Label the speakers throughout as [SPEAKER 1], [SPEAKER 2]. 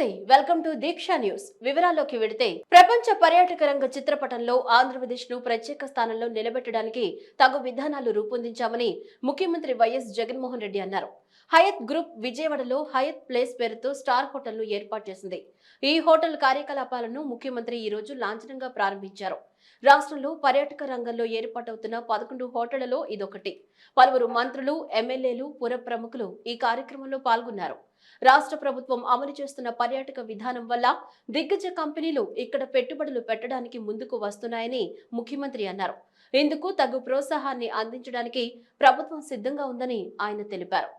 [SPEAKER 1] నమస్తే welcome to Deeksha news వివరాల్లోకి వెడితే ప్రపంచ పర్యాటక రంగ చిత్రపటంలో ఆంధ్రప్రదేశ్ ను ప్రత్యేక స్థానంలో నిలబెట్టడానికి తగు విధానాలు రూపొందించామని ముఖ్యమంత్రి వైఎస్ జగన్మోహన్ రెడ్డి అన్నారు హయత్ గ్రూప్ విజయవాడలో హయత్ ప్లేస్ పేరుతో స్టార్ ను ఏర్పాటు చేసింది ఈ హోటల్ కార్యకలాపాలను ముఖ్యమంత్రి ఈ రోజు లాంఛనంగా ప్రారంభించారు రాష్ట్రంలో పర్యాటక రంగంలో ఏర్పాటవుతున్న పదకొండు హోటళ్లలో ఇదొకటి పలువురు మంత్రులు ఎమ్మెల్యేలు పుర ప్రముఖులు ఈ కార్యక్రమంలో పాల్గొన్నారు రాష్ట్ర ప్రభుత్వం అమలు చేస్తున్న పర్యాటక విధానం వల్ల దిగ్గజ కంపెనీలు ఇక్కడ పెట్టుబడులు పెట్టడానికి ముందుకు వస్తున్నాయని ముఖ్యమంత్రి అన్నారు ఇందుకు తగు ప్రోత్సాహాన్ని అందించడానికి ప్రభుత్వం సిద్ధంగా ఉందని ఆయన తెలిపారు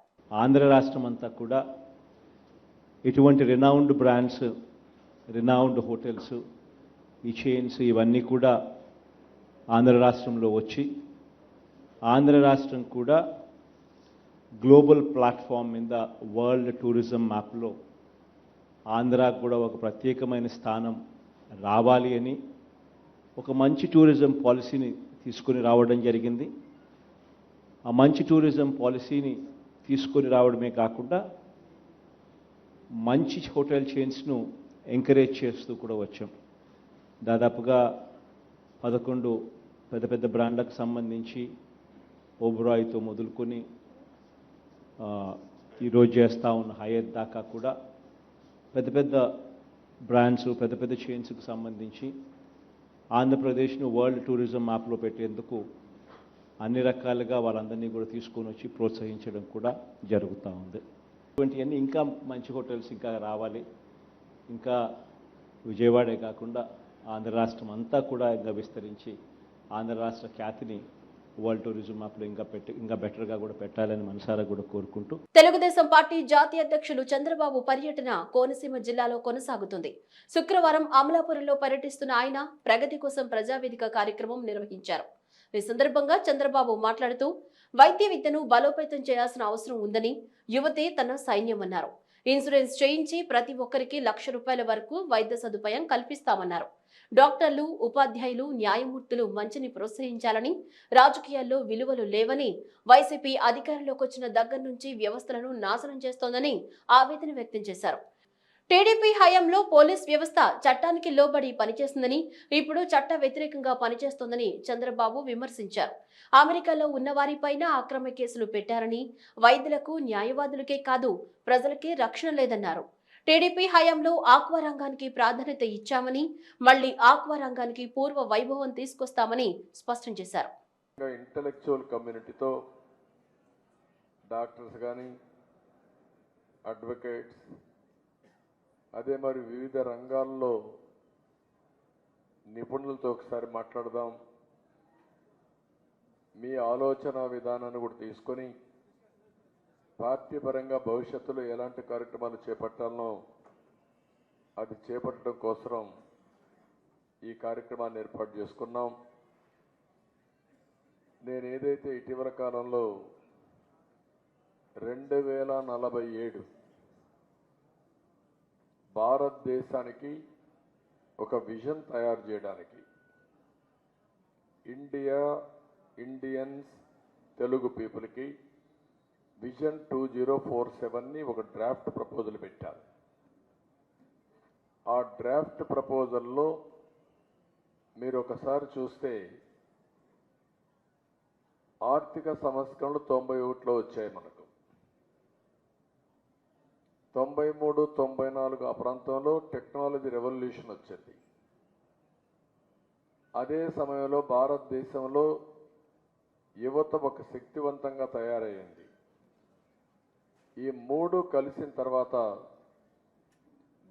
[SPEAKER 2] ఆంధ్ర రాష్ట్రం అంతా కూడా ఇటువంటి రినౌండ్ బ్రాండ్స్ రినౌండ్ హోటల్స్ ఈ చైన్స్ ఇవన్నీ కూడా ఆంధ్ర రాష్ట్రంలో వచ్చి ఆంధ్ర రాష్ట్రం కూడా గ్లోబల్ ప్లాట్ఫామ్ మీద వరల్డ్ టూరిజం మ్యాప్లో ఆంధ్రాకు కూడా ఒక ప్రత్యేకమైన స్థానం రావాలి అని ఒక మంచి టూరిజం పాలసీని తీసుకొని రావడం జరిగింది ఆ మంచి టూరిజం పాలసీని తీసుకొని రావడమే కాకుండా మంచి హోటల్ చైన్స్ను ఎంకరేజ్ చేస్తూ కూడా వచ్చాం దాదాపుగా పదకొండు పెద్ద పెద్ద బ్రాండ్లకు సంబంధించి ఓబ్రాయ్తో మొదలుకొని ఈరోజు చేస్తూ ఉన్న హైయర్ దాకా కూడా పెద్ద పెద్ద బ్రాండ్స్ పెద్ద పెద్ద చైన్స్కు సంబంధించి ఆంధ్రప్రదేశ్ను వరల్డ్ టూరిజం మ్యాప్లో పెట్టేందుకు అన్ని రకాలుగా వాళ్ళందరినీ కూడా తీసుకొని వచ్చి ప్రోత్సహించడం కూడా జరుగుతూ ఉంది ఇటువంటివన్నీ ఇంకా మంచి హోటల్స్ ఇంకా రావాలి ఇంకా విజయవాడే కాకుండా ఆంధ్ర రాష్ట్రం అంతా కూడా ఇంకా విస్తరించి ఆంధ్ర రాష్ట్ర ఖ్యాతిని వరల్డ్ టూరిజం మ్యాప్లో ఇంకా పెట్టి ఇంకా బెటర్గా కూడా పెట్టాలని మనసారా కూడా కోరుకుంటూ
[SPEAKER 1] తెలుగుదేశం పార్టీ జాతీయ అధ్యక్షులు చంద్రబాబు పర్యటన కోనసీమ జిల్లాలో కొనసాగుతుంది శుక్రవారం అమలాపురంలో పర్యటిస్తున్న ఆయన ప్రగతి కోసం ప్రజావేదిక కార్యక్రమం నిర్వహించారు ఈ సందర్భంగా చంద్రబాబు మాట్లాడుతూ వైద్య విద్యను బలోపేతం చేయాల్సిన అవసరం ఉందని యువతే తన సైన్యమన్నారు ఇన్సూరెన్స్ చేయించి ప్రతి ఒక్కరికి లక్ష రూపాయల వరకు వైద్య సదుపాయం కల్పిస్తామన్నారు డాక్టర్లు ఉపాధ్యాయులు న్యాయమూర్తులు మంచిని ప్రోత్సహించాలని రాజకీయాల్లో విలువలు లేవని వైసీపీ అధికారంలోకి వచ్చిన దగ్గర నుంచి వ్యవస్థలను నాశనం చేస్తోందని ఆవేదన వ్యక్తం చేశారు టీడీపీ హయాంలో పోలీస్ వ్యవస్థ చట్టానికి లోబడి పనిచేస్తుందని ఇప్పుడు చట్ట వ్యతిరేకంగా పనిచేస్తోందని చంద్రబాబు విమర్శించారు అమెరికాలో ఉన్న వారిపైన అక్రమ కేసులు పెట్టారని వైద్యులకు న్యాయవాదులకే కాదు ప్రజలకే రక్షణ లేదన్నారు టీడీపీ హయాంలో ఆక్వా రంగానికి ప్రాధాన్యత ఇచ్చామని మళ్లీ ఆక్వా రంగానికి పూర్వ వైభవం తీసుకొస్తామని స్పష్టం చేశారు
[SPEAKER 3] ఇంటలెక్చువల్ కమ్యూనిటీతో డాక్టర్స్ కానీ అడ్వకేట్స్ అదే మరి వివిధ రంగాల్లో నిపుణులతో ఒకసారి మాట్లాడదాం మీ ఆలోచన విధానాన్ని కూడా తీసుకొని పార్టీ పరంగా భవిష్యత్తులో ఎలాంటి కార్యక్రమాలు చేపట్టాలనో అది చేపట్టడం కోసం ఈ కార్యక్రమాన్ని ఏర్పాటు చేసుకున్నాం నేను ఏదైతే ఇటీవల కాలంలో రెండు వేల నలభై ఏడు భారతదేశానికి ఒక విజన్ తయారు చేయడానికి ఇండియా ఇండియన్స్ తెలుగు పీపుల్కి విజన్ టూ జీరో ఫోర్ సెవెన్ని ఒక డ్రాఫ్ట్ ప్రపోజల్ పెట్టారు ఆ డ్రాఫ్ట్ ప్రపోజల్లో మీరు ఒకసారి చూస్తే ఆర్థిక సంస్కరణలు తొంభై ఒకటిలో వచ్చాయి మనకు తొంభై మూడు తొంభై నాలుగు ఆ ప్రాంతంలో టెక్నాలజీ రెవల్యూషన్ వచ్చింది అదే సమయంలో భారతదేశంలో యువత ఒక శక్తివంతంగా తయారైంది ఈ మూడు కలిసిన తర్వాత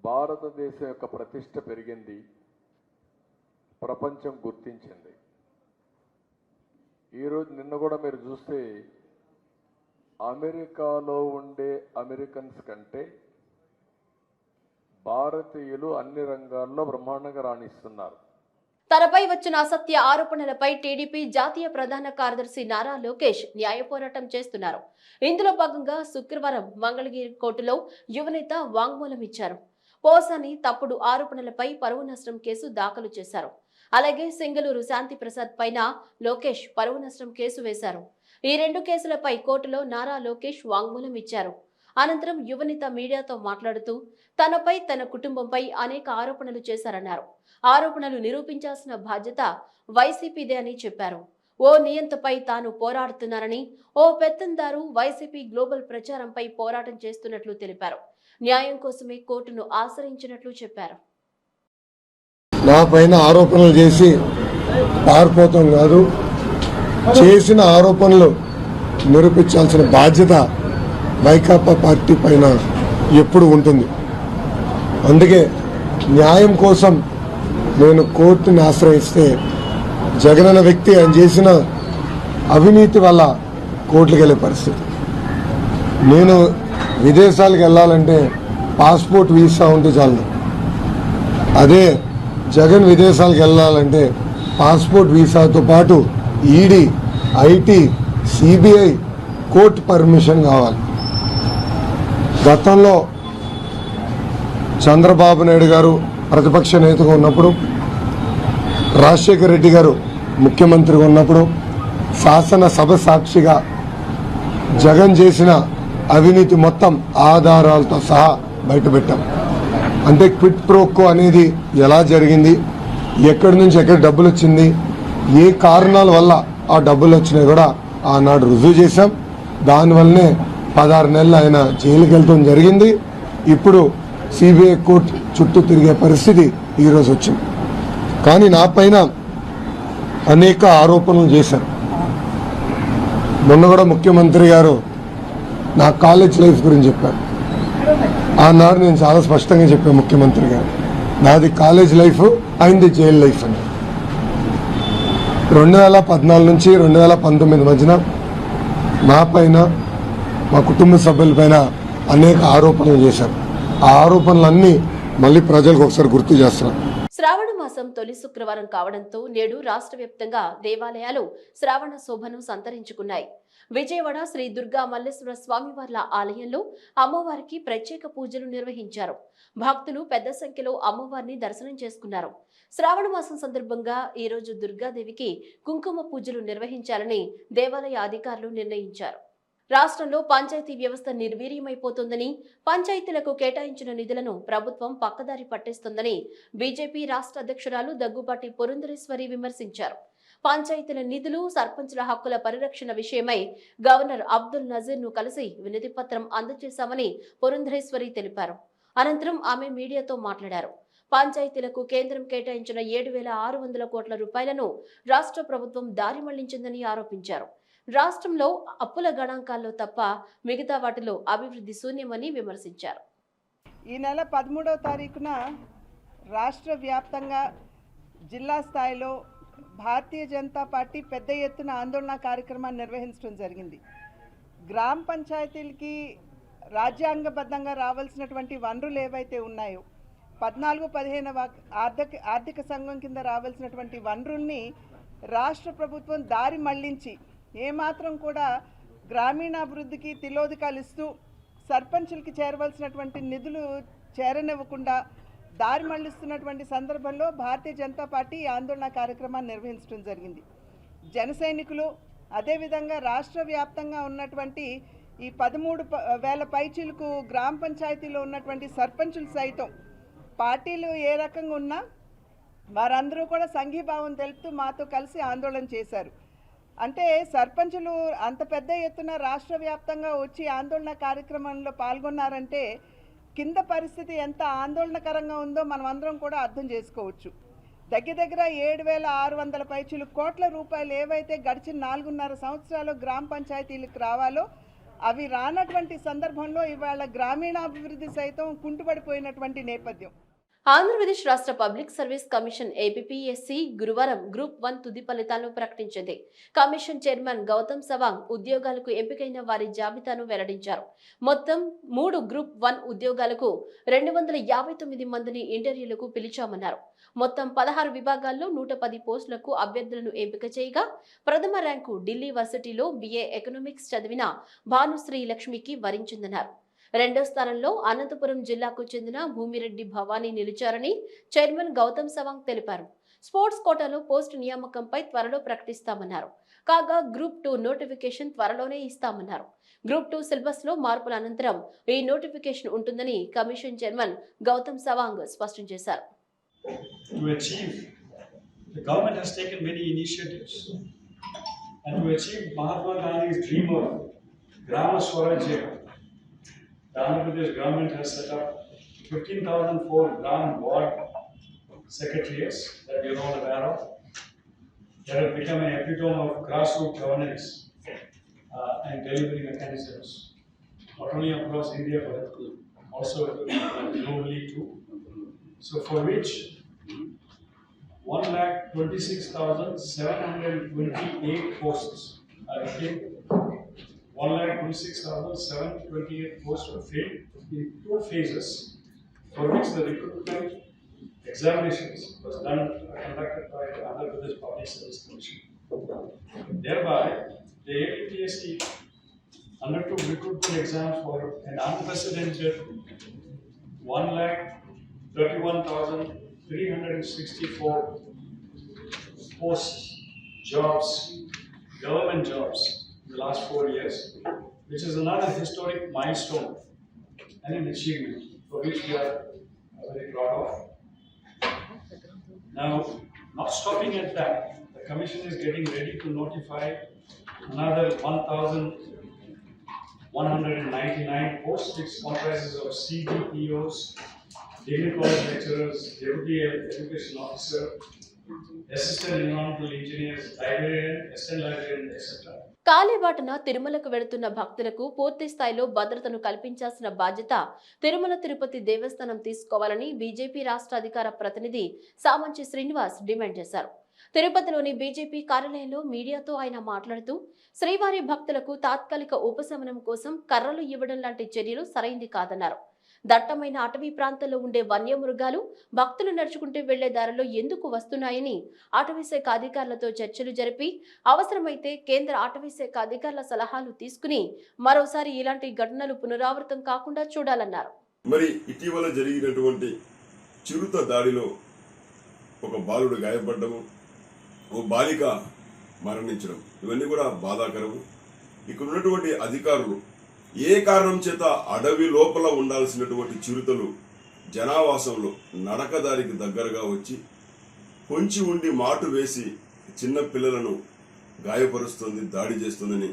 [SPEAKER 3] భారతదేశం యొక్క ప్రతిష్ట పెరిగింది ప్రపంచం గుర్తించింది ఈరోజు నిన్న కూడా మీరు చూస్తే అమెరికాలో ఉండే అమెరికన్స్ కంటే భారతీయులు అన్ని రంగాల్లో బ్రహ్మాండంగా రాణిస్తున్నారు
[SPEAKER 1] తనపై వచ్చిన అసత్య ఆరోపణలపై టీడీపీ జాతీయ ప్రధాన కార్యదర్శి నారా లోకేష్ న్యాయ పోరాటం చేస్తున్నారు ఇందులో భాగంగా శుక్రవారం మంగళగిరి కోర్టులో యువనేత వాంగ్మూలం ఇచ్చారు పోసాని తప్పుడు ఆరోపణలపై పరువు నష్టం కేసు దాఖలు చేశారు అలాగే సింగలూరు శాంతి ప్రసాద్ పైన లోకేష్ పరువు నష్టం కేసు వేశారు ఈ రెండు కేసులపై కోర్టులో నారా లోకేష్ వాంగ్మూలం ఇచ్చారు అనంతరం యువనిత మీడియాతో మాట్లాడుతూ తనపై తన కుటుంబంపై అనేక ఆరోపణలు చేశారన్నారు ఆరోపణలు నిరూపించాల్సిన బాధ్యత వైసీపీదే అని చెప్పారు ఓ నియంతపై తాను పోరాడుతున్నారని ఓ పెత్తందారు వైసీపీ గ్లోబల్ ప్రచారంపై పోరాటం చేస్తున్నట్లు తెలిపారు న్యాయం కోసమే కోర్టును ఆశ్రయించినట్లు చెప్పారు
[SPEAKER 4] నా పైన ఆరోపణలు చేసి పారిపోతాం కాదు చేసిన ఆరోపణలు నిరూపించాల్సిన బాధ్యత వైకాపా పార్టీ పైన ఎప్పుడు ఉంటుంది అందుకే న్యాయం కోసం నేను కోర్టుని ఆశ్రయిస్తే జగన్ వ్యక్తి ఆయన చేసిన అవినీతి వల్ల కోర్టుకు వెళ్ళే పరిస్థితి నేను విదేశాలకు వెళ్ళాలంటే పాస్పోర్ట్ వీసా ఉంటే చాలు అదే జగన్ విదేశాలకు వెళ్ళాలంటే పాస్పోర్ట్ వీసాతో పాటు ED IT CBI court permission కావాలి గతంలో చంద్రబాబు నాయుడు గారు ప్రతిపక్ష నేతగా ఉన్నప్పుడు రాజశేఖర రెడ్డి గారు ముఖ్యమంత్రిగా ఉన్నప్పుడు శాసనసభ సాక్షిగా జగన్ చేసిన అవినీతి మొత్తం ఆధారాలతో సహా బయటపెట్టాం అంటే క్విట్ ప్రోకో అనేది ఎలా జరిగింది ఎక్కడి నుంచి ఎక్కడ డబ్బులు వచ్చింది ఏ కారణాల వల్ల ఆ డబ్బులు వచ్చినాయి కూడా ఆనాడు రుజువు చేశాం దానివల్లనే పదహారు నెలలు ఆయన జైలుకి జరిగింది ఇప్పుడు సిబిఐ కోర్టు చుట్టూ తిరిగే పరిస్థితి ఈరోజు వచ్చింది కానీ నా పైన అనేక ఆరోపణలు చేశారు మొన్న కూడా ముఖ్యమంత్రి గారు నా కాలేజ్ లైఫ్ గురించి చెప్పారు ఆనాడు నేను చాలా స్పష్టంగా చెప్పాను ముఖ్యమంత్రి గారు నాది కాలేజ్ లైఫ్ అయింది జైల్ లైఫ్ అని రెండు వేల పద్నాలుగు నుంచి రెండు వేల పంతొమ్మిది మధ్యన నా పైన మా కుటుంబ సభ్యులపైన అనేక ఆరోపణలు చేశారు ఆరోపణలన్నీ మళ్ళీ ప్రజలకు ఒకసారి గుర్తు చేస్తున్నాం
[SPEAKER 1] శ్రావణ మాసం తొలి శుక్రవారం కావడంతో నేడు రాష్ట్ర వ్యాప్తంగా దేవాలయాలు శ్రావణ శోభను సంతరించుకున్నాయి విజయవాడ శ్రీ దుర్గా మల్లేశ్వర స్వామివార్ల ఆలయంలో అమ్మవారికి ప్రత్యేక పూజలు నిర్వహించారు భక్తులు పెద్ద సంఖ్యలో అమ్మవారిని దర్శనం చేసుకున్నారు శ్రావణ మాసం సందర్భంగా ఈరోజు దుర్గాదేవికి కుంకుమ పూజలు నిర్వహించాలని దేవాలయ అధికారులు నిర్ణయించారు రాష్ట్రంలో పంచాయతీ వ్యవస్థ నిర్వీర్యమైపోతుందని పంచాయతీలకు కేటాయించిన నిధులను ప్రభుత్వం పక్కదారి పట్టేస్తుందని బీజేపీ రాష్ట్ర అధ్యక్షురాలు దగ్గుబాటి పురంధరేశ్వరి విమర్శించారు పంచాయతీల నిధులు సర్పంచుల హక్కుల పరిరక్షణ విషయమై గవర్నర్ అబ్దుల్ నజీర్ ను కలిసి వినతిపత్రం అందజేశామని పురంధరేశ్వరి తెలిపారు అనంతరం ఆమె మీడియాతో మాట్లాడారు పంచాయతీలకు కేంద్రం కేటాయించిన ఏడు వేల ఆరు వందల కోట్ల రూపాయలను రాష్ట్ర ప్రభుత్వం దారి మళ్లించిందని ఆరోపించారు రాష్ట్రంలో అప్పుల గణాంకాల్లో తప్ప మిగతా వాటిలో అభివృద్ధి శూన్యమని విమర్శించారు
[SPEAKER 5] ఈ నెల పదమూడవ తారీఖున రాష్ట్ర వ్యాప్తంగా జిల్లా స్థాయిలో భారతీయ జనతా పార్టీ పెద్ద ఎత్తున ఆందోళన కార్యక్రమాన్ని నిర్వహించడం జరిగింది గ్రామ పంచాయతీలకి రాజ్యాంగబద్ధంగా రావాల్సినటువంటి వనరులు ఏవైతే ఉన్నాయో పద్నాలుగు పదిహేను ఆర్థిక ఆర్థిక సంఘం కింద రావాల్సినటువంటి వనరుల్ని రాష్ట్ర ప్రభుత్వం దారి మళ్లించి ఏమాత్రం కూడా గ్రామీణాభివృద్ధికి తిలోదికాలు ఇస్తూ సర్పంచులకి చేరవలసినటువంటి నిధులు చేరనివ్వకుండా దారి మళ్లిస్తున్నటువంటి సందర్భంలో భారతీయ జనతా పార్టీ ఆందోళన కార్యక్రమాన్ని నిర్వహించడం జరిగింది జన సైనికులు అదేవిధంగా రాష్ట్ర వ్యాప్తంగా ఉన్నటువంటి ఈ పదమూడు వేల పైచీలకు గ్రామ పంచాయతీలో ఉన్నటువంటి సర్పంచులు సైతం పార్టీలు ఏ రకంగా ఉన్నా వారందరూ కూడా సంఘీభావం తెలుపుతూ మాతో కలిసి ఆందోళన చేశారు అంటే సర్పంచులు అంత పెద్ద ఎత్తున రాష్ట్ర వ్యాప్తంగా వచ్చి ఆందోళన కార్యక్రమంలో పాల్గొన్నారంటే కింద పరిస్థితి ఎంత ఆందోళనకరంగా ఉందో మనం అందరం కూడా అర్థం చేసుకోవచ్చు దగ్గర దగ్గర ఏడు వేల ఆరు వందల పైచులు కోట్ల రూపాయలు ఏవైతే గడిచిన నాలుగున్నర సంవత్సరాలు గ్రామ పంచాయతీలకు రావాలో అవి రానటువంటి సందర్భంలో ఇవాళ గ్రామీణాభివృద్ధి సైతం
[SPEAKER 1] కుంటుపడిపోయినటువంటి నేపథ్యం ఆంధ్రప్రదేశ్ రాష్ట్ర పబ్లిక్ సర్వీస్ కమిషన్ ఏపీఎస్సి గురువారం గ్రూప్ వన్ తుది ఫలితాలను ప్రకటించింది కమిషన్ చైర్మన్ గౌతమ్ సవాంగ్ ఉద్యోగాలకు ఎంపికైన వారి జాబితాను వెల్లడించారు మొత్తం మూడు గ్రూప్ వన్ ఉద్యోగాలకు రెండు వందల యాభై తొమ్మిది మందిని ఇంటర్వ్యూలకు పిలిచామన్నారు మొత్తం పదహారు విభాగాల్లో నూట పది పోస్టులకు అభ్యర్థులను ఎంపిక చేయగా ప్రథమ ర్యాంకు ఢిల్లీ వర్సిటీలో బిఏ ఎకనామిక్స్ చదివిన భానుశ్రీ లక్ష్మికి వరించిందన్నారు రెండో స్థానంలో అనంతపురం జిల్లాకు చెందిన భూమిరెడ్డి భవానీ నిలిచారని చైర్మన్ గౌతమ్ సవాంగ్ తెలిపారు స్పోర్ట్స్ కోటాలో పోస్ట్ నియామకంపై త్వరలో ప్రకటిస్తామన్నారు కాగా గ్రూప్ టూ నోటిఫికేషన్ త్వరలోనే ఇస్తామన్నారు గ్రూప్ టూ సిలబస్ లో మార్పుల అనంతరం ఈ నోటిఫికేషన్ ఉంటుందని కమిషన్ చైర్మన్ గౌతమ్ సవాంగ్ స్పష్టం చేశారు
[SPEAKER 6] గ్రామ స్వరాజ్యం The Andhra Pradesh government has set up 15,004 Gram Ward secretaries that you're all aware of They have become an epitome of grassroots governance uh, and delivery mechanisms, not only across India but also globally too. So for which 1,26,728 posts are 1,26,728 posts were filled in two phases, for which the recruitment examinations was done uh, conducted by the Andhra Pradesh Public Service Commission. Thereby, the APTST undertook recruitment exams for an unprecedented 1,31,364 posts, jobs, government jobs the last four years, which is another historic milestone and an achievement for which we are uh, very proud of. Now, not stopping at that, the Commission is getting ready to notify another 1,199 one hundred which comprises of CDPOs, Degree College lecturers, Deputy Education Officer, Assistant Environmental Engineers, Librarian, Assistant Librarian, etc.
[SPEAKER 1] కాలిబాటన తిరుమలకు వెళుతున్న భక్తులకు పూర్తి స్థాయిలో భద్రతను కల్పించాల్సిన బాధ్యత తిరుమల తిరుపతి దేవస్థానం తీసుకోవాలని బీజేపీ రాష్ట్ర అధికార ప్రతినిధి సామంచి శ్రీనివాస్ డిమాండ్ చేశారు తిరుపతిలోని బీజేపీ కార్యాలయంలో మీడియాతో ఆయన మాట్లాడుతూ శ్రీవారి భక్తులకు తాత్కాలిక ఉపశమనం కోసం కర్రలు ఇవ్వడం లాంటి చర్యలు సరైంది కాదన్నారు దట్టమైన అటవీ ప్రాంతంలో ఉండే వన్యమృగాలు భక్తులు నడుచుకుంటూ వెళ్లే దారిలో ఎందుకు వస్తున్నాయని అటవీశాఖ అధికారులతో చర్చలు జరిపి అవసరమైతే కేంద్ర అటవీశాఖ అధికారుల సలహాలు తీసుకుని మరోసారి ఇలాంటి ఘటనలు పునరావృతం కాకుండా చూడాలన్నారు
[SPEAKER 7] మరి ఇటీవల జరిగినటువంటి చిరుత దాడిలో ఒక బాలుడు గాయపడ్డము ఓ బాలిక మరణించడం ఇవన్నీ కూడా బాధాకరము ఇక్కడ ఉన్నటువంటి అధికారులు ఏ కారణం చేత అడవి లోపల ఉండాల్సినటువంటి చిరుతలు జనావాసంలో నడకదారికి దగ్గరగా వచ్చి పొంచి ఉండి మాటు వేసి చిన్న పిల్లలను గాయపరుస్తుంది దాడి చేస్తుందని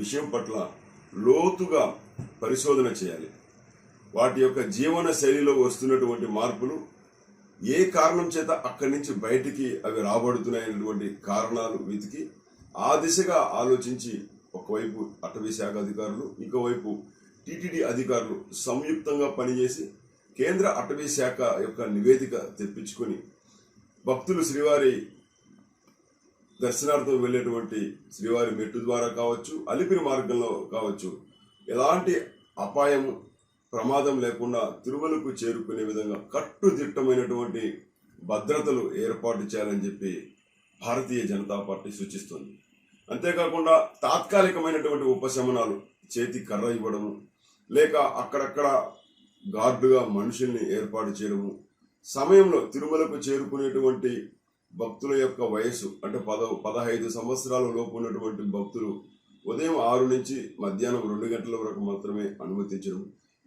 [SPEAKER 7] విషయం పట్ల లోతుగా పరిశోధన చేయాలి వాటి యొక్క జీవన శైలిలో వస్తున్నటువంటి మార్పులు ఏ కారణం చేత అక్కడి నుంచి బయటికి అవి రాబడుతున్నాయనేటువంటి కారణాలు వెతికి ఆ దిశగా ఆలోచించి ఒకవైపు అటవీ శాఖ అధికారులు ఇంకోవైపు టీటీడీ అధికారులు సంయుక్తంగా పనిచేసి కేంద్ర అటవీ శాఖ యొక్క నివేదిక తెప్పించుకొని భక్తులు శ్రీవారి దర్శనార్థం వెళ్ళేటువంటి శ్రీవారి మెట్టు ద్వారా కావచ్చు అలిపిరి మార్గంలో కావచ్చు ఎలాంటి అపాయం ప్రమాదం లేకుండా తిరుమలకు చేరుకునే విధంగా కట్టుదిట్టమైనటువంటి భద్రతలు ఏర్పాటు చేయాలని చెప్పి భారతీయ జనతా పార్టీ సూచిస్తుంది అంతేకాకుండా తాత్కాలికమైనటువంటి ఉపశమనాలు చేతి కర్ర ఇవ్వడము లేక అక్కడక్కడ గార్డుగా మనుషుల్ని ఏర్పాటు చేయడము సమయంలో తిరుమలకు చేరుకునేటువంటి భక్తుల యొక్క వయసు అంటే పద పదహైదు సంవత్సరాల లోపు ఉన్నటువంటి భక్తులు ఉదయం ఆరు నుంచి మధ్యాహ్నం రెండు గంటల వరకు మాత్రమే అనుమతించడం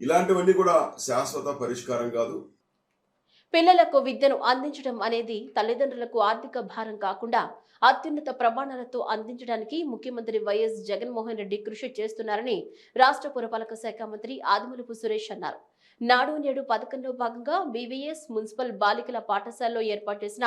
[SPEAKER 7] ఇలాంటివన్నీ కూడా శాశ్వత పరిష్కారం కాదు
[SPEAKER 1] పిల్లలకు విద్యను అందించడం అనేది తల్లిదండ్రులకు ఆర్థిక భారం కాకుండా అత్యున్నత ప్రమాణాలతో అందించడానికి ముఖ్యమంత్రి వైఎస్ జగన్మోహన్ రెడ్డి కృషి చేస్తున్నారని రాష్ట్ర పురపాలక శాఖ మంత్రి ఆదిమలపు సురేష్ అన్నారు నాడు నేడు పథకంలో భాగంగా బీవీఎస్ మున్సిపల్ బాలికల పాఠశాలలో ఏర్పాటు చేసిన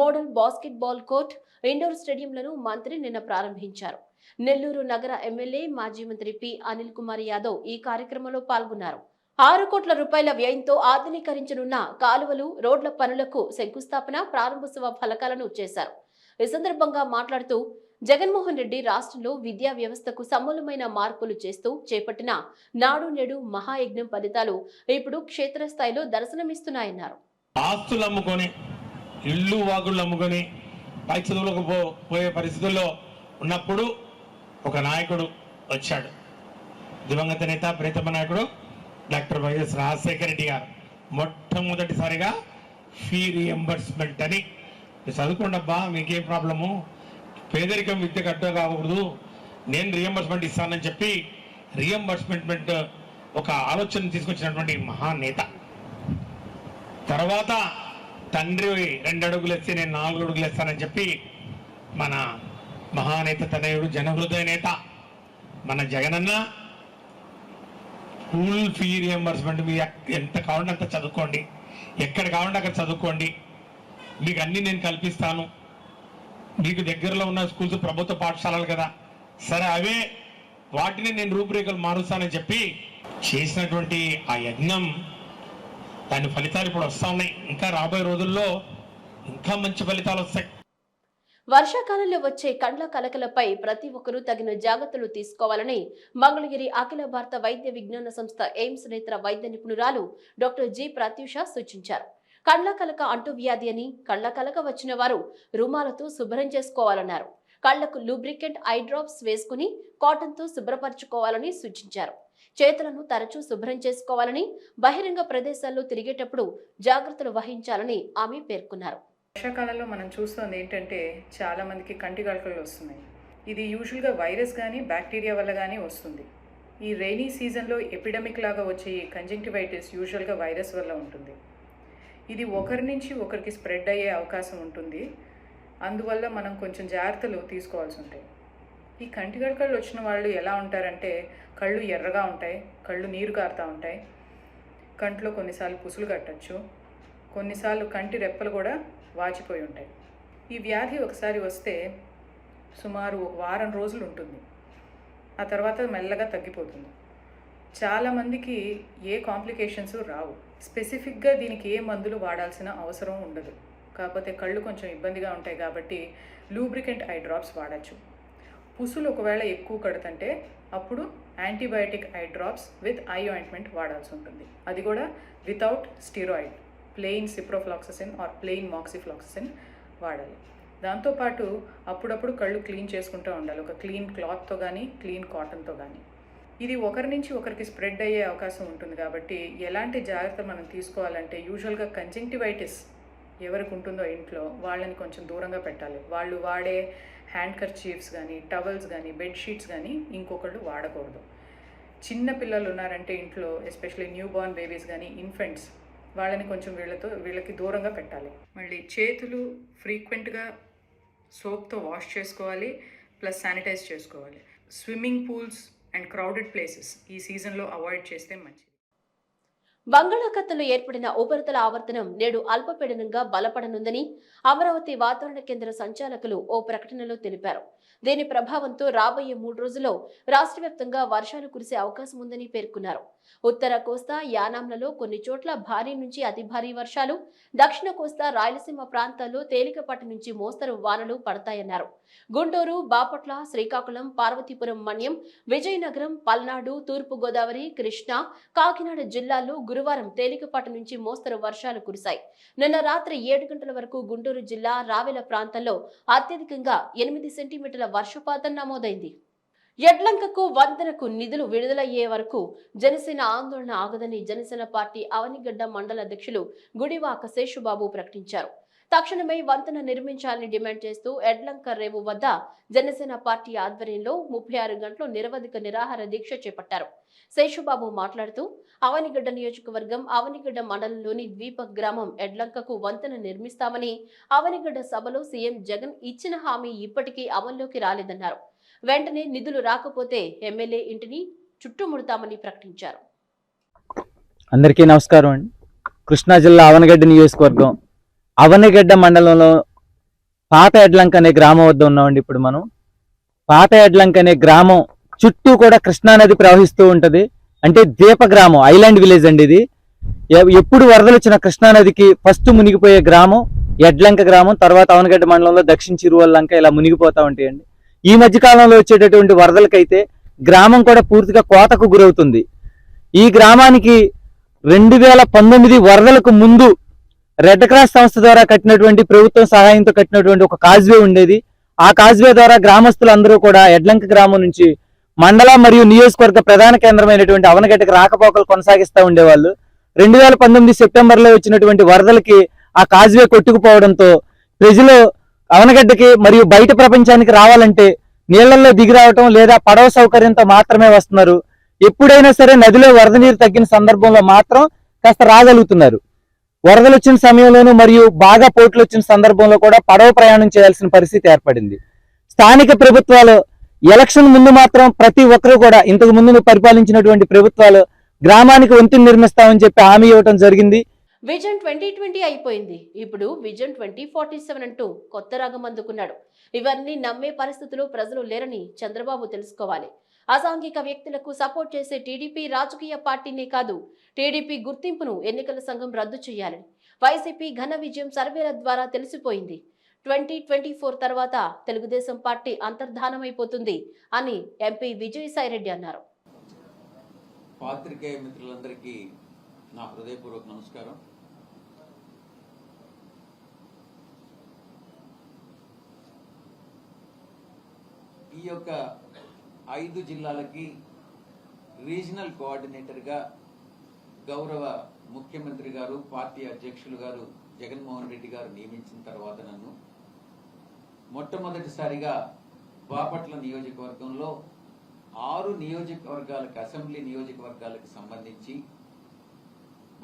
[SPEAKER 1] model basketball court indoor స్టేడియంలను మంత్రి నిన్న ప్రారంభించారు నెల్లూరు నగర ఎమ్మెల్యే మాజీ మంత్రి పి అనిల్ కుమార్ యాదవ్ ఈ కార్యక్రమంలో పాల్గొన్నారు ఆరు కోట్ల రూపాయల వ్యయంతో ఆధునీకరించనున్న కాలువలు రోడ్ల పనులకు శంకుస్థాపన ప్రారంభోత్సవ ఫలకాలను చేశారు ఈ సందర్భంగా మాట్లాడుతూ జగన్మోహన్ రెడ్డి రాష్ట్రంలో విద్యా వ్యవస్థకు సమూలమైన మార్పులు చేస్తూ చేపట్టిన నాడు నేడు మహాయజ్ఞం ఫలితాలు ఇప్పుడు క్షేత్రస్థాయిలో దర్శనమిస్తున్నాయన్నారు
[SPEAKER 8] ఆస్తులు అమ్ముకొని ఇళ్ళు వాగుళ్ళు అమ్ముకొని పై చదువులకు పోయే పరిస్థితుల్లో ఉన్నప్పుడు ఒక నాయకుడు వచ్చాడు దివంగత నేత ప్రీతమ నాయకుడు డాక్టర్ వైఎస్ రాజశేఖర రెడ్డి గారు మొట్టమొదటిసారిగా ఫీ రియంబర్స్మెంట్ అని చదువుకోండబ్బా మీకేం ప్రాబ్లము పేదరికం విద్య కట్ట కాకూడదు నేను రియంబర్స్మెంట్ ఇస్తానని చెప్పి రియంబర్స్మెంట్ ఒక ఆలోచన తీసుకొచ్చినటువంటి మహానేత తర్వాత తండ్రి రెండు అడుగులు వేస్తే నేను నాలుగు అడుగులు వేస్తానని చెప్పి మన మహానేత తనయుడు జనహృదయ నేత మన జగనన్న ఫుల్ ఫీ రియంబర్స్మెంట్ మీ ఎంత కావాలంటే అంత చదువుకోండి ఎక్కడ కావాలంటే అక్కడ చదువుకోండి మీకు అన్ని నేను కల్పిస్తాను మీకు దగ్గరలో ఉన్న స్కూల్స్ ప్రభుత్వ పాఠశాలలు కదా సరే అవే వాటిని నేను రూపురేఖలు మారుస్తానని చెప్పి చేసినటువంటి ఆ యజ్ఞం దాని ఫలితాలు ఇప్పుడు వస్తూ ఉన్నాయి ఇంకా రాబోయే రోజుల్లో ఇంకా మంచి ఫలితాలు వస్తాయి
[SPEAKER 1] వర్షాకాలంలో వచ్చే కండ్ల కలకలపై ప్రతి ఒక్కరూ తగిన జాగ్రత్తలు తీసుకోవాలని మంగళగిరి అఖిల భారత వైద్య విజ్ఞాన సంస్థ ఎయిమ్స్ నేత్ర వైద్య నిపుణురాలు డాక్టర్ జి ప్రత్యూష సూచించారు కండ్ల కలక అంటూ వ్యాధి అని కండ్ల కలక వచ్చిన వారు రుమాలతో శుభ్రం చేసుకోవాలన్నారు కళ్లకు లూబ్రికెంట్ ఐ డ్రాప్స్ వేసుకుని కాటన్తో శుభ్రపరచుకోవాలని సూచించారు చేతులను తరచూ శుభ్రం చేసుకోవాలని బహిరంగ ప్రదేశాల్లో తిరిగేటప్పుడు జాగ్రత్తలు వహించాలని ఆమె పేర్కొన్నారు వర్షాకాలంలో మనం చూస్తుంది
[SPEAKER 9] ఏంటంటే చాలామందికి కంటి గడకలు వస్తున్నాయి ఇది యూజువల్గా వైరస్ కానీ బ్యాక్టీరియా వల్ల కానీ వస్తుంది ఈ రెయినీ సీజన్లో ఎపిడమిక్ లాగా వచ్చే ఈ కంజంక్టివైటిస్ యూజువల్గా వైరస్ వల్ల ఉంటుంది ఇది ఒకరి నుంచి ఒకరికి స్ప్రెడ్ అయ్యే అవకాశం ఉంటుంది అందువల్ల మనం కొంచెం జాగ్రత్తలు తీసుకోవాల్సి ఉంటాయి ఈ కంటి వచ్చిన వాళ్ళు ఎలా ఉంటారంటే కళ్ళు ఎర్రగా ఉంటాయి కళ్ళు నీరు కారుతూ ఉంటాయి కంట్లో కొన్నిసార్లు పుసులు కట్టచ్చు కొన్నిసార్లు కంటి రెప్పలు కూడా వాచిపోయి ఉంటాయి ఈ వ్యాధి ఒకసారి వస్తే సుమారు వారం రోజులు ఉంటుంది ఆ తర్వాత మెల్లగా తగ్గిపోతుంది చాలామందికి ఏ కాంప్లికేషన్స్ రావు స్పెసిఫిక్గా దీనికి ఏ మందులు వాడాల్సిన అవసరం ఉండదు కాకపోతే కళ్ళు కొంచెం ఇబ్బందిగా ఉంటాయి కాబట్టి లూబ్రికెంట్ ఐ డ్రాప్స్ వాడచ్చు పుసులు ఒకవేళ ఎక్కువ కడుతుంటే అప్పుడు antibiotic eye drops with eye ointment వాడాల్సి ఉంటుంది అది కూడా without steroid plain ciprofloxacin or plain moxifloxacin వాడాలి దాంతోపాటు అప్పుడప్పుడు కళ్ళు క్లీన్ చేసుకుంటూ ఉండాలి ఒక క్లీన్ క్లాత్తో కానీ క్లీన్ కాటన్తో కానీ ఇది ఒకరి నుంచి ఒకరికి స్ప్రెడ్ అయ్యే అవకాశం ఉంటుంది కాబట్టి ఎలాంటి జాగ్రత్తలు మనం తీసుకోవాలంటే యూజువల్గా కంజంక్టివైటిస్ ఎవరికి ఉంటుందో ఇంట్లో వాళ్ళని కొంచెం దూరంగా పెట్టాలి వాళ్ళు వాడే హ్యాండ్ కర్చీఫ్స్ కానీ టవల్స్ కానీ బెడ్షీట్స్ కానీ ఇంకొకళ్ళు వాడకూడదు చిన్న పిల్లలు ఉన్నారంటే ఇంట్లో ఎస్పెషలీ న్యూ బార్న్ బేబీస్ కానీ ఇన్ఫెంట్స్ వాళ్ళని కొంచెం వీళ్ళతో వీళ్ళకి దూరంగా పెట్టాలి మళ్ళీ చేతులు ఫ్రీక్వెంట్గా సోప్తో వాష్ చేసుకోవాలి ప్లస్ శానిటైజ్ చేసుకోవాలి swimming pools and crowded places ఈ సీజన్లో అవాయిడ్ చేస్తే మంచిది
[SPEAKER 1] బంగాళాఖాతంలో ఏర్పడిన ఉపరితల ఆవర్తనం నేడు అల్పపీడనంగా బలపడనుందని అమరావతి వాతావరణ కేంద్ర సంచాలకులు ఓ ప్రకటనలో తెలిపారు దీని ప్రభావంతో రాబోయే మూడు రోజుల్లో రాష్ట్ర వర్షాలు కురిసే అవకాశం ఉందని పేర్కొన్నారు ఉత్తర కోస్తా యానాంలలో కొన్ని చోట్ల భారీ నుంచి అతి భారీ వర్షాలు దక్షిణ కోస్తా రాయలసీమ ప్రాంతాల్లో తేలికపాటి నుంచి మోస్తరు వానలు పడతాయన్నారు గుంటూరు బాపట్ల శ్రీకాకుళం పార్వతీపురం మన్యం విజయనగరం పల్నాడు తూర్పు గోదావరి కృష్ణా కాకినాడ జిల్లాల్లో గురువారం తేలికపాటి నుంచి మోస్తరు వర్షాలు కురిశాయి నిన్న రాత్రి ఏడు గంటల వరకు గుంటూరు జిల్లా రావెల ప్రాంతంలో అత్యధికంగా ఎనిమిది సెంటీమీటర్ల వర్షపాతం నమోదైంది ఎడ్లంకకు వంతెనకు నిధులు విడుదలయ్యే వరకు జనసేన ఆందోళన ఆగదని జనసేన పార్టీ అవనిగడ్డ మండల అధ్యక్షులు గుడివాక శేషుబాబు ప్రకటించారు తక్షణమే వంతెన నిర్మించాలని డిమాండ్ చేస్తూ ఎడ్లంక రేవు వద్ద జనసేన పార్టీ ఆధ్వర్యంలో ముప్పై ఆరు గంటలు నిరవధిక నిరాహార దీక్ష చేపట్టారు శేషుబాబు మాట్లాడుతూ అవనిగడ్డ నియోజకవర్గం అవనిగడ్డ మండలంలోని ద్వీప గ్రామం ఎడ్లంకకు వంతెన నిర్మిస్తామని అవనిగడ్డ సభలో సీఎం జగన్ ఇచ్చిన హామీ ఇప్పటికీ అమల్లోకి రాలేదన్నారు వెంటనే నిధులు రాకపోతే ఎమ్మెల్యే ఇంటిని చుట్టుముడతామని ప్రకటించారు
[SPEAKER 10] అందరికీ నమస్కారం అండి కృష్ణా జిల్లా అవనగడ్డ నియోజకవర్గం అవనగడ్డ మండలంలో పాత ఎడ్లంక అనే గ్రామం వద్ద ఉన్నామండి ఇప్పుడు మనం పాత ఎడ్లంక అనే గ్రామం చుట్టూ కూడా కృష్ణానది ప్రవహిస్తూ ఉంటుంది అంటే ద్వీప గ్రామం ఐలాండ్ విలేజ్ అండి ఇది ఎప్పుడు వరదలు వచ్చిన కృష్ణానదికి ఫస్ట్ మునిగిపోయే గ్రామం ఎడ్లంక గ్రామం తర్వాత అవనగడ్డ మండలంలో దక్షిణ చిరువల్లంక ఇలా మునిగిపోతూ ఉంటాయండి ఈ మధ్యకాలంలో వచ్చేటటువంటి వరదలకైతే గ్రామం కూడా పూర్తిగా కోతకు గురవుతుంది ఈ గ్రామానికి రెండు వేల పంతొమ్మిది వరదలకు ముందు రెడ్ క్రాస్ సంస్థ ద్వారా కట్టినటువంటి ప్రభుత్వం సహాయంతో కట్టినటువంటి ఒక కాజ్వే ఉండేది ఆ కాజ్వే ద్వారా గ్రామస్తులందరూ కూడా ఎడ్లంక గ్రామం నుంచి మండల మరియు నియోజకవర్గ ప్రధాన కేంద్రమైనటువంటి అవనగడ్డకి రాకపోకలు కొనసాగిస్తూ ఉండేవాళ్ళు రెండు వేల పంతొమ్మిది సెప్టెంబర్లో వచ్చినటువంటి వరదలకి ఆ కాజ్వే కొట్టుకుపోవడంతో ప్రజలు అవనగడ్డకి మరియు బయట ప్రపంచానికి రావాలంటే నీళ్లలో దిగి రావటం లేదా పడవ సౌకర్యంతో మాత్రమే వస్తున్నారు ఎప్పుడైనా సరే నదిలో వరద నీరు తగ్గిన సందర్భంలో మాత్రం కాస్త రాగలుగుతున్నారు వరదలు వచ్చిన సమయంలోనూ మరియు బాగా పోట్లు వచ్చిన సందర్భంలో కూడా పడవ ప్రయాణం చేయాల్సిన పరిస్థితి ఏర్పడింది స్థానిక ప్రభుత్వాలు ఎలక్షన్ ముందు మాత్రం ప్రతి ఒక్కరూ కూడా ఇంతకు ముందు పరిపాలించినటువంటి ప్రభుత్వాలు గ్రామానికి వంతుని నిర్మిస్తామని చెప్పి హామీ ఇవ్వటం జరిగింది
[SPEAKER 1] విజన్ ట్వంటీ ట్వంటీ అయిపోయింది ఇప్పుడు విజన్ ట్వంటీ ఫార్టీ సెవెన్ అంటూ కొత్త రాగం అందుకున్నాడు ఇవన్నీ నమ్మే పరిస్థితులు ప్రజలు లేరని చంద్రబాబు తెలుసుకోవాలి అసాంఘిక వ్యక్తులకు సపోర్ట్ చేసే టీడీపీ రాజకీయ పార్టీనే కాదు టీడీపీ గుర్తింపును ఎన్నికల సంఘం రద్దు చేయాలని వైసీపీ ఘన విజయం సర్వేల ద్వారా తెలిసిపోయింది ట్వంటీ ట్వంటీ ఫోర్ తర్వాత తెలుగుదేశం పార్టీ అంతర్ధానమైపోతుంది అని ఎంపీ విజయసాయి రెడ్డి అన్నారు
[SPEAKER 11] పాత్రికేయ మిత్రులందరికీ నా హృదయపూర్వక నమస్కారం యొక్క ఐదు జిల్లాలకి రీజనల్ కోఆర్డినేటర్గా గౌరవ ముఖ్యమంత్రి గారు పార్టీ అధ్యక్షులు గారు జగన్మోహన్ రెడ్డి గారు నియమించిన తర్వాత నన్ను మొట్టమొదటిసారిగా బాపట్ల నియోజకవర్గంలో ఆరు నియోజకవర్గాలకు అసెంబ్లీ నియోజకవర్గాలకు సంబంధించి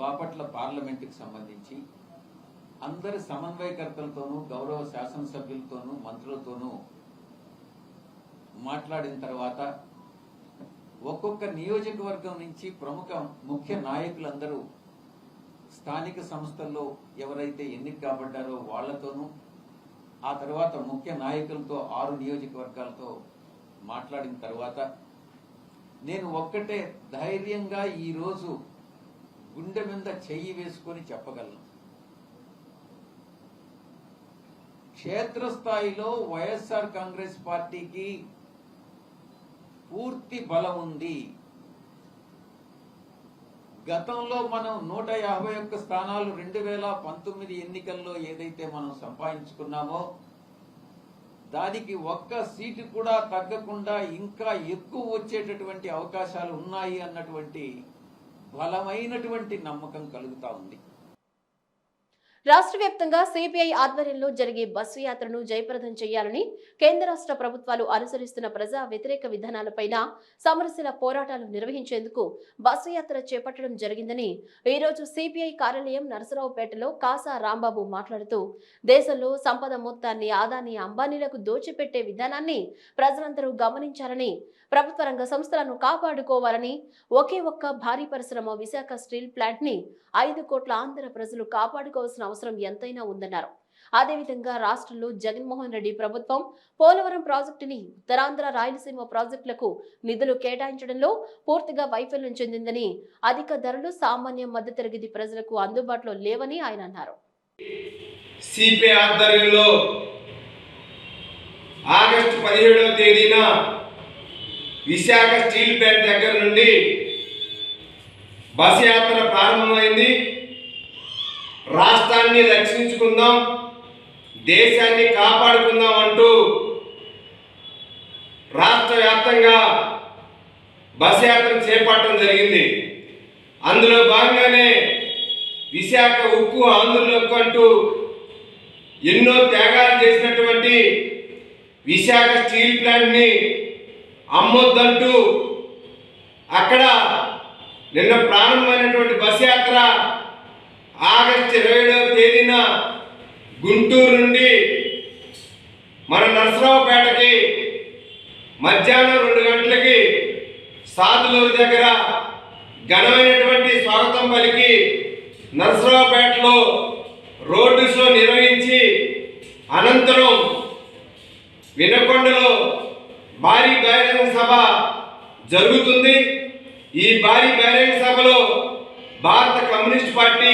[SPEAKER 11] బాపట్ల పార్లమెంటుకు సంబంధించి అందరి సమన్వయకర్తలతోనూ గౌరవ శాసనసభ్యులతోనూ మంత్రులతోనూ మాట్లాడిన తర్వాత ఒక్కొక్క నియోజకవర్గం నుంచి ప్రముఖ ముఖ్య నాయకులందరూ స్థానిక సంస్థల్లో ఎవరైతే ఎన్నిక కాబడ్డారో వాళ్లతోనూ ఆ తర్వాత ముఖ్య నాయకులతో ఆరు నియోజకవర్గాలతో మాట్లాడిన తర్వాత నేను ఒక్కటే ధైర్యంగా ఈరోజు గుండె మీద చెయ్యి వేసుకొని చెప్పగలను క్షేత్రస్థాయిలో వైఎస్ఆర్ కాంగ్రెస్ పార్టీకి పూర్తి బలం ఉంది గతంలో మనం నూట యాభై ఒక్క స్థానాలు రెండు వేల పంతొమ్మిది ఎన్నికల్లో ఏదైతే మనం సంపాదించుకున్నామో దానికి ఒక్క సీటు కూడా తగ్గకుండా ఇంకా ఎక్కువ వచ్చేటటువంటి అవకాశాలు ఉన్నాయి అన్నటువంటి బలమైనటువంటి నమ్మకం కలుగుతా ఉంది
[SPEAKER 1] రాష్ట్ర వ్యాప్తంగా సిపిఐ ఆధ్వర్యంలో జరిగే బస్సు యాత్రను జయప్రదం చేయాలని కేంద్ర రాష్ట్ర ప్రభుత్వాలు అనుసరిస్తున్న ప్రజా వ్యతిరేక విధానాలపైన సమరశీల పోరాటాలు నిర్వహించేందుకు బస్సు యాత్ర చేపట్టడం జరిగిందని ఈరోజు సిపిఐ కార్యాలయం నరసరావుపేటలో కాసా రాంబాబు మాట్లాడుతూ దేశంలో సంపద మొత్తాన్ని ఆదాని అంబానీలకు దోచిపెట్టే విధానాన్ని ప్రజలందరూ గమనించాలని ప్రభుత్వ రంగ సంస్థలను కాపాడుకోవాలని ఒకే ఒక్క భారీ పరిశ్రమ విశాఖ స్టీల్ ప్లాంట్ ని ఐదు కోట్ల ఆంధ్ర ప్రజలు కాపాడుకోవాల్సిన అవసరం ఎంతైనా ఉందన్నారు అదేవిధంగా రాష్ట్రంలో జగన్మోహన్ రెడ్డి ప్రభుత్వం పోలవరం ప్రాజెక్టుని ఉత్తరాంధ్ర రాయలసీమ ప్రాజెక్టులకు నిధులు కేటాయించడంలో పూర్తిగా వైఫల్యం చెందిందని అధిక ధరలు సామాన్య మధ్యతరగతి ప్రజలకు అందుబాటులో లేవని ఆయన అన్నారు ఆగస్టు పదిహేడవ తేదీన విశాఖ
[SPEAKER 12] స్టీల్ ప్లాంట్ దగ్గర నుండి బస్ యాత్ర ప్రారంభమైంది రాష్ట్రాన్ని రక్షించుకుందాం దేశాన్ని కాపాడుకుందాం అంటూ రాష్ట్ర వ్యాప్తంగా బస్ యాత్ర చేపట్టడం జరిగింది అందులో భాగంగానే విశాఖ ఉక్కు ఆంధ్రులు అంటూ ఎన్నో త్యాగాలు చేసినటువంటి విశాఖ స్టీల్ ప్లాంట్ని అమ్మొద్దంటూ అక్కడ నిన్న ప్రారంభమైనటువంటి బస్ యాత్ర ఆగస్టు ఇరవై ఏడవ తేదీన గుంటూరు నుండి మన నరసరావుపేటకి మధ్యాహ్నం రెండు గంటలకి సాధులూరు దగ్గర ఘనమైనటువంటి స్వాగతం పలికి నరసరావుపేటలో రోడ్డు షో నిర్వహించి అనంతరం వినకొండలో భారీ బహిరంగ సభ జరుగుతుంది ఈ భారీ బహిరంగ సభలో భారత కమ్యూనిస్ట్ పార్టీ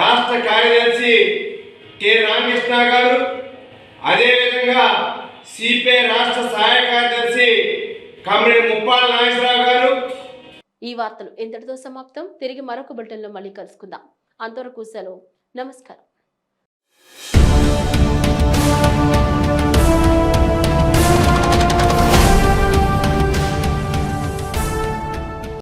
[SPEAKER 12] రాష్ట్ర కార్యదర్శి కె రామకృష్ణ గారు అదేవిధంగా సిపిఐ రాష్ట్ర సహాయ కార్యదర్శి కమ్యూనిటీ ముప్పాల నాగేశ్వరరావు గారు
[SPEAKER 1] ఈ వార్తలు ఎంతటితో సమాప్తం తిరిగి మరొక బులెటిన్లో మళ్ళీ కలుసుకుందాం అంతవరకు సెలవు నమస్కారం